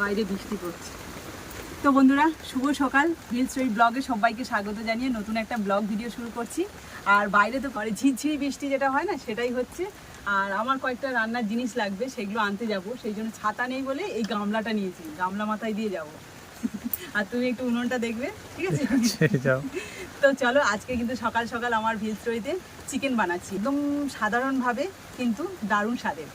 বাইরে বৃষ্টি পড়ছে। তো বন্ধুরা শুভ সকাল। হিল স্টোরি ব্লগে সবাইকে স্বাগত জানিয়ে নতুন একটা ব্লগ ভিডিও শুরু করছি। আর বাইরে তো করে ঝিরঝিরি বৃষ্টি যেটা হয় না সেটাই হচ্ছে। আর আমার কয়েকটা রান্নার জিনিস লাগবে সেগুলো আনতে যাব। সেই জন্য ছাতা নেই বলে এই গামলাটা নিয়েছি। গামলা মাথায় দিয়ে যাব। আর তুমি একটু উনুনটা দেখবে ঠিক আছে? যাও। তো চলো আজকে কিন্তু সকাল সকাল আমার ভেজ স্টোরিতে চিকেন বানাচ্ছি। একদম সাধারণভাবে কিন্তু দারুণ স্বাদের।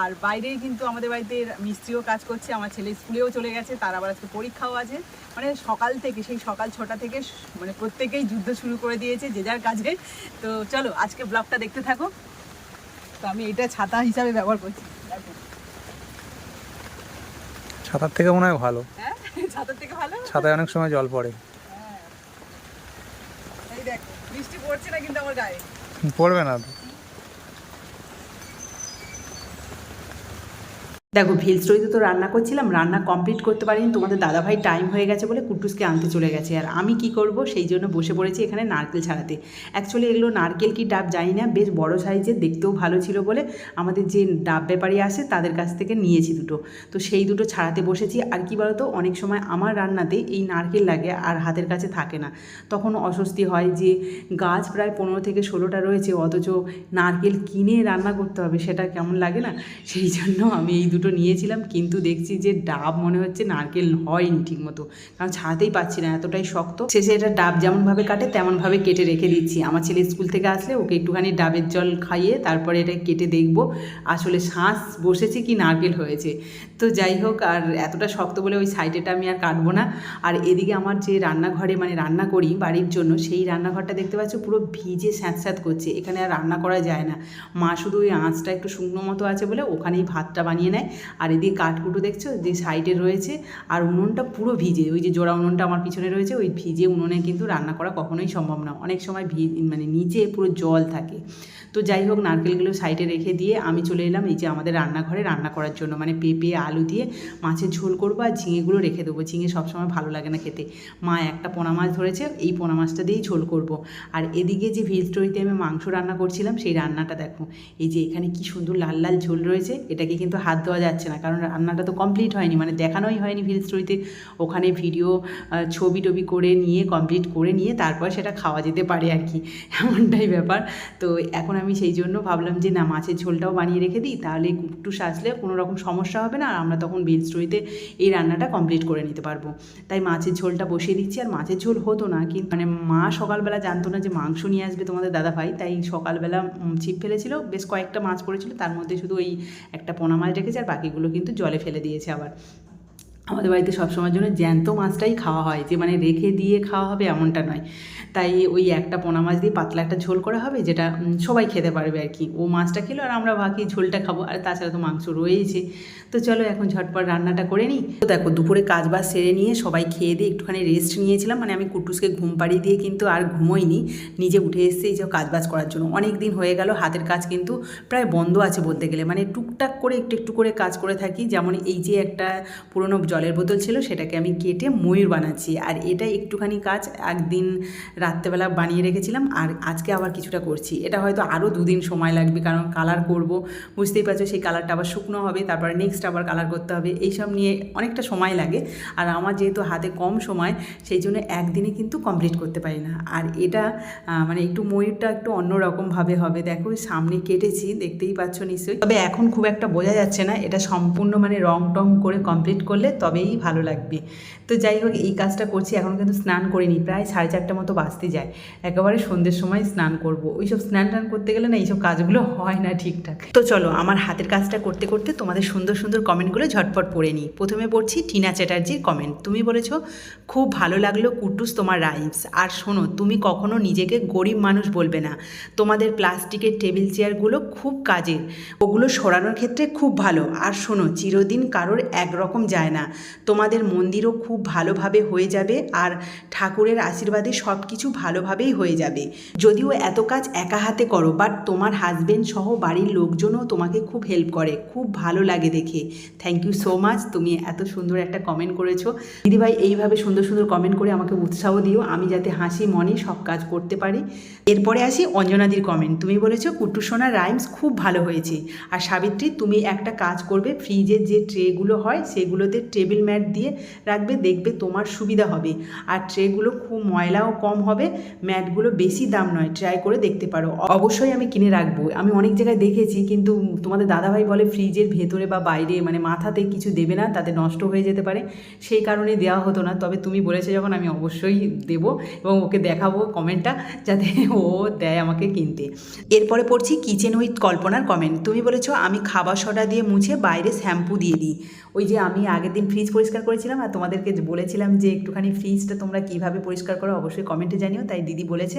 আর বাইরে কিন্তু আমাদের বাড়িতে মিস্ত্রিও কাজ করছে আমার ছেলে স্কুলেও চলে গেছে তার আবার আজকে পরীক্ষাও আছে। মানে সকাল থেকে সেই সকাল ছটা থেকে মানে প্রত্যেকেই যুদ্ধ শুরু করে দিয়েছে যে যার কাজে। তো চলো আজকে ব্লগটা দেখতে থাকো। তো আমি এটা ছাতা হিসাবে ব্যবহার করছি। ছাতার থেকে মনে হয় ভালো। হ্যাঁ? ছাতার থেকে ভালো? ছাতায় অনেক সময় জল পড়ে। হ্যাঁ। এই দেখো বৃষ্টি পড়ছে না কিন্তু আমার গায়ে। পড়বে না। তো দেখো ভিল স্টোরিতে তো রান্না করছিলাম, রান্না কমপ্লিট করতে পারিনি, তোমাদের দাদাভাই টাইম হয়ে গেছে বলে কুটুসকে আনতে চলে গেছে। আর আমি কি করব, সেই জন্য বসে পড়েছি এখানে নারকেল ছাড়াতে। অ্যাকচুয়ালি এগুলো নারকেল কি ডাব জানি না, বেশ বড় সাইজের, দেখতেও ভালো ছিল বলে আমাদের যে ডাব ব্যাপারী আসে, তাদের কাছ থেকে নিয়েছি দুটো। তো সেই দুটো ছাড়াতে বসেছি। আর কি বলতো, অনেক সময় আমার রান্নাতে এই নারকেল লাগে আর হাতের কাছে থাকে না। তখন অস্বস্তি হয় যে গাছ প্রায় পনেরো থেকে ষোলোটা রয়েছে, অথচ নারকেল কিনে রান্না করতে হবে, সেটা কেমন লাগে না? সেই জন্য আমি এই দুটো নিয়েছিলাম, কিন্তু দেখছি যে ডাব মনে হচ্ছে নারকেল হয়নি ঠিক মতো কারণ ছাড়াতেই পাচ্ছি না, এতটাই শক্ত। শেষে এটা ডাব যেমনভাবে কাটে, তেমনভাবে কেটে রেখে দিচ্ছি। আমার ছেলে স্কুল থেকে আসলে ওকে একটুখানি ডাবের জল খাইয়ে তারপরে এটা কেটে দেখব, আসলে শ্বাস বসেছে কি নারকেল হয়েছে। তো যাই হোক, আর এতটা শক্ত বলে ওই সাইডেটা আমি আর কাটবো না। আর এদিকে আমার যে রান্নাঘরে মানে রান্না করি বাড়ির জন্য, সেই রান্নাঘরটা দেখতে পাচ্ছ পুরো ভিজে স্যাঁত করছে, এখানে আর রান্না করা যায় না। মা শুধু ওই আঁচটা একটু শুকনো মতো আছে বলে ওখানেই ভাতটা বানিয়ে নেয়। আর এদিকে কাঠকুটো দেখছ? যে সাইডে রয়েছে আর উনুনটা পুরো ভিজে। ওই যে জোড়া উনুনটা আমার পিছনে রয়েছে, ওই ভিজে উনুনে কিন্তু রান্না করা কখনোই সম্ভব না। অনেক সময় ভি মানে নিচে পুরো জল থাকে। তো যাই হোক, নারকেলগুলো সাইডে রেখে দিয়ে আমি চলে এলাম এই যে আমাদের রান্নাঘরে রান্না করার জন্য। মানে পেঁপে, আলু দিয়ে মাছের ঝোল করব আর ঝিঙেগুলো রেখে দেবো। ঝিঙে সবসময় ভালো লাগে না খেতে। মা একটা পোনা মাছ ধরেছে, এই পোনা মাছটা দিয়েই ঝোল করব। আর এদিকে যে ভেজ স্টোরিতে আমি মাংস রান্না করছিলাম, সেই রান্নাটা দেখো। এই যে এখানে কি সুন্দর লাল লাল ঝোল রয়েছে, এটাকে কিন্তু হাত দেওয়া যাচ্ছে না, কারণ রান্নাটা তো কমপ্লিট হয়নি মানে দেখানোই হয়নি ভেজ স্টোরিতে। ওখানে ভিডিও ছবি টবি করে নিয়ে কমপ্লিট করে নিয়ে তারপর সেটা খাওয়া যেতে পারে আর কি, এমনটাই ব্যাপার। তো এখন আমি সেই জন্য ভাবলাম যে না, মাছের ঝোলটাও বানিয়ে রেখে দিই, তাহলে কুটুস সাজলে কোনো রকম সমস্যা হবে না, আর আমরা তখন ভেজ স্টোরিতে এই রান্নাটা কমপ্লিট করে নিতে পারব। তাই মাছের ঝোলটা বসিয়ে দিচ্ছি, আর মাছের ঝোল হতো না, কিন্তু মানে মা সকালবেলা জানতো না যে মাংস নিয়ে আসবে তোমাদের দাদা ভাই তাই সকালবেলা ছিপ ফেলেছিল, বেশ কয়েকটা মাছ পড়েছিল, তার মধ্যে শুধু ওই একটা পোনা মাছ রেখেছে বাকিগুলো কিন্তু জলে ফেলে দিয়েছে আবার আমাদের বাড়িতে সবসময়ের জন্য জ্যান্ত মাছটাই খাওয়া হয়, যে মানে রেখে দিয়ে খাওয়া হবে এমনটা নয়। তাই ওই একটা পোনা মাছ দিয়ে পাতলা একটা ঝোল করা হবে, যেটা সবাই খেতে পারবে আর কি। ও মাছটা খেলো আর আমরা বাকি ঝোলটা খাব, আর তাছাড়া তো মাংস রয়েইছে। তো চলো এখন ঝটপট রান্নাটা করে নিই। তো দেখো, দুপুরে কাজ বাজ সেরে নিয়ে সবাই খেয়ে দিয়ে একটুখানি রেস্ট নিয়েছিলাম মানে আমি কুটুসকে ঘুম পাড়িয়ে দিয়ে কিন্তু আর ঘুমোইনি। নিজে উঠে এসেছি এই যে কাজ বাজ করার জন্য। অনেক দিন হয়ে গেল, হাতের কাজ কিন্তু প্রায় বন্ধ আছে বলতে গেলে। মানে টুকটাক করে একটু একটু করে কাজ করে থাকি, যেমন এই যে একটা পুরনো জলের বোতল ছিল, সেটাকে আমি কেটে ময়ূর বানাচ্ছি। আর এটা একটুখানি কাজ একদিন রাত্রেবেলা বানিয়ে রেখেছিলাম, আর আজকে আবার কিছুটা করছি। এটা হয়তো আরও দুদিন সময় লাগবে, কারণ কালার করব। বুঝতেই পারছ, সেই কালারটা আবার শুকনো হবে, তারপর নেক্সট আবার কালার করতে হবে। এইসব নিয়ে অনেকটা সময় লাগে, আর আমার যেহেতু হাতে কম সময়, সেই জন্য একদিনে কিন্তু কমপ্লিট করতে পারি না। আর এটা মানে একটু ময়ূরটা একটু অন্যরকমভাবে হবে। দেখো সামনে কেটেছি, দেখতেই পাচ্ছ নিশ্চয়ই। তবে এখন খুব একটা বোঝা যাচ্ছে না, এটা সম্পূর্ণ মানে রং টং করে কমপ্লিট করলে তবেই ভালো লাগবে। তো যাই হোক, এই কাজটা করছি, এখন কিন্তু স্নান করিনি, প্রায় সাড়ে চারটা মতো বাঁচতে যায়। একেবারে সন্ধ্যের সময় স্নান করব। ওইসব স্নান টান করতে গেলে না এইসব কাজগুলো হয় না ঠিকঠাক। তো চলো, আমার হাতের কাজটা করতে করতে তোমাদের সুন্দর সুন্দর কমেন্টগুলো ঝটপট পড়ে নিই। প্রথমে পড়ছি টিনা চ্যাটার্জির কমেন্ট। তুমি বলেছ, খুব ভালো লাগল কুটুস তোমার রাইমস। আর শোনো, তুমি কখনো নিজেকে গরিব মানুষ বলবে না। তোমাদের প্লাস্টিকের টেবিল চেয়ারগুলো খুব কাজের। ওগুলো সরানোর ক্ষেত্রে খুব ভালো। আর শোনো, চিরদিন কারোর একরকম যায় না। তোমাদের মন্দিরও খুব ভালোভাবে হয়ে যাবে আর ঠাকুরের আশীর্বাদে সব কিছু ভালোভাবেই হয়ে যাবে। যদিও এত কাজ একা হাতে করো বাট তোমার হাজবেন্ড সহ বাড়ির লোকজনও তোমাকে খুব হেল্প করে, খুব ভালো লাগে দেখে। থ্যাংক ইউ সো মাচ তুমি এত সুন্দর একটা কমেন্ট করেছ। দিদিভাই, এইভাবে সুন্দর সুন্দর কমেন্ট করে আমাকে উৎসাহ দিও, আমি যাতে হাসি মনে সব কাজ করতে পারি। এরপরে আসি অঞ্জনাদির কমেন্ট তুমি বলেছ কুট্টুসোনা রাইমস খুব ভালো হয়েছে। আর সাবিত্রী, তুমি একটা কাজ করবে ফ্রিজের যে ট্রেগুলো হয়, সেগুলোতে ট্রে টেবিল ম্যাট দিয়ে রাখবে, দেখবে তোমার সুবিধা হবে। আর ট্রেগুলো খুব ময়লাও কম হবে, ম্যাটগুলো বেশি দাম নয়, ট্রাই করে দেখতে পারো। অবশ্যই আমি কিনে রাখব। আমি অনেক জায়গায় দেখেছি, কিন্তু তোমাদের দাদাভাই বলে ফ্রিজের ভেতরে বা বাইরে মানে মাথাতে কিছু দেবে না, তাতে নষ্ট হয়ে যেতে পারে। সেই কারণে দেওয়া হতো না। তবে তুমি বলেছ যখন, আমি অবশ্যই দেবো এবং ওকে দেখাবো কমেন্টটা, যাতে ও দেয় আমাকে কিনতে। এরপরে পড়ছি কিচেন উইথ কল্পনার কমেন্ট। তুমি বলেছ, আমি খাবার সোডা দিয়ে মুছে বাইরে শ্যাম্পু দিয়ে দিই। ওই যে আমি আগের দিন ফ্রিজ পরিষ্কার করেছিলাম আর তোমাদেরকে বলেছিলাম যে একটুখানি ফ্রিজটা তোমরা কীভাবে পরিষ্কার করো অবশ্যই কমেন্টে জানিও, তাই দিদি বলেছে।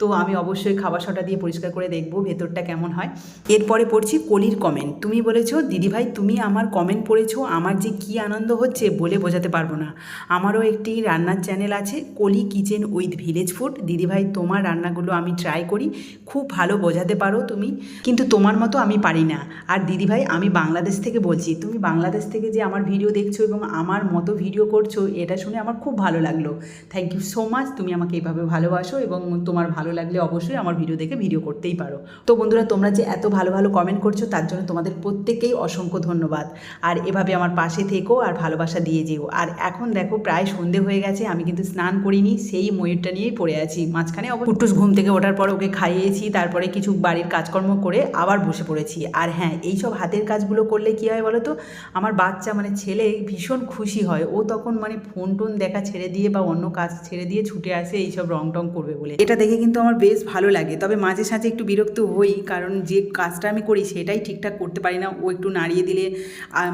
তো আমি অবশ্যই খাবার সটা দিয়ে পরিষ্কার করে দেখব ভেতরটা কেমন হয়। এরপরে পড়ছি কলির কমেন্ট তুমি বলেছ দিদিভাই তুমি আমার কমেন্ট পড়েছো, আমার যে কি আনন্দ হচ্ছে বলে বোঝাতে পারব না। আমারও একটি রান্নার চ্যানেল আছে, কলি কিচেন উইথ ভিলেজ ফুড দিদিভাই তোমার রান্নাগুলো আমি ট্রাই করি, খুব ভালো বোঝাতে পারো তুমি। কিন্তু তোমার মতো আমি পারি না। আর দিদিভাই আমি বাংলাদেশ থেকে বলছি, তুমি বাংলাদেশ থেকে যে আমার ভিডিও দেখছ এবং আমার মতো ভিডিও করছ, এটা শুনে আমার খুব ভালো লাগল। থ্যাংক ইউ সো মাচ তুমি আমাকে এইভাবে ভালোবাসো এবং তোমার ভালো লাগলে অবশ্যই আমার ভিডিও দেখে ভিডিও করতেই পারো। তো বন্ধুরা, তোমরা যে এত ভালো ভালো কমেন্ট করছ, তার জন্য তোমাদের প্রত্যেককেই অসংখ্য ধন্যবাদ। আর এভাবে আমার পাশে থেকো আর ভালোবাসা দিয়ে যেও। আর এখন দেখো, প্রায় সন্ধে হয়ে গেছে, আমি কিন্তু স্নান করিনি, সেই ময়ূরটা নিয়েই পড়ে আছি। মাঝখানে কুট্টুস ঘুম থেকে ওঠার পর ওকে খাইয়েছি, তারপরে কিছু বাড়ির কাজকর্ম করে আবার বসে পড়েছি। আর হ্যাঁ এইসব হাতের কাজগুলো করলে কী হয় বলো তো? আমার বাচ্চা মানে ছেলে ভীষণ খুশি হয়। ও তখন মানে ফোন টোন দেখা ছেড়ে দিয়ে বা অন্য কাজ ছেড়ে দিয়ে ছুটে আসে, এইসব রং টং করবে বলে। এটা দেখে কিন্তু আমার বেশ ভালো লাগে। তবে মাঝে সাঝে একটু বিরক্ত হই, কারণ যে কাজটা আমি করি সেটাই ঠিকঠাক করতে পারি না। ও একটু নাড়িয়ে দিলে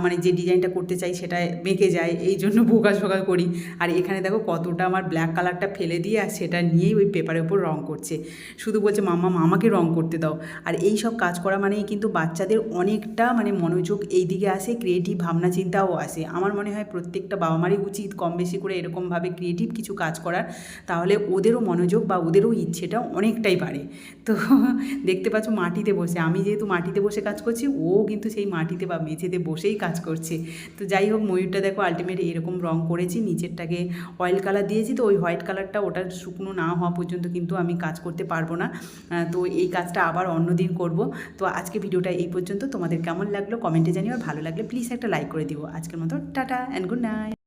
মানে যে ডিজাইনটা করতে চাই সেটা বেঁকে যায়। এই জন্য বোকা শোকা করি। আর এখানে দেখো কতটা আমার ব্ল্যাক কালারটা ফেলে দিয়ে আর সেটা নিয়েই ওই পেপারের উপর রং করছে। শুধু বলছে মামা মামাকে রং করতে দাও। আর এই সব কাজ করা মানেই কিন্তু বাচ্চাদের অনেকটা মানে মনোযোগ এই দিকে আসে ক্রিয়েটিভ ভাবনা চিন্তাও আসে। আমার মনে হয় প্রত্যেকটা বাবা মারই উচিত কম বেশি করে এরকমভাবে ক্রিয়েটিভ কিছু কাজ করার। তাহলে ওদেরও মনোযোগ বা ওদেরও ইচ্ছেটা অনেকটাই বাড়ে। তো দেখতে পাচ্ছ মাটিতে বসে। আমি যেহেতু মাটিতে বসে কাজ করছি, ও কিন্তু সেই মাটিতে বা মেঝেতে বসেই কাজ করছে। তো যাই হোক, ময়ূরটা দেখো আলটিমেট এরকম রং করেছি, নিচেরটাকে অয়েল কালার দিয়েছি। তো ওই হোয়াইট কালারটা ওটা শুকনো না হওয়া পর্যন্ত কিন্তু আমি কাজ করতে পারব না। তো এই কাজটা আবার অন্য দিন করব। তো আজকে ভিডিওটা এই পর্যন্ত। তোমাদের কেমন লাগল কমেন্টে জানিও। আর ভালো লাগলে প্লিজ একটা লাইক করে দিও। আজকের মতো টাটা অ্যান্ড গুড নাইট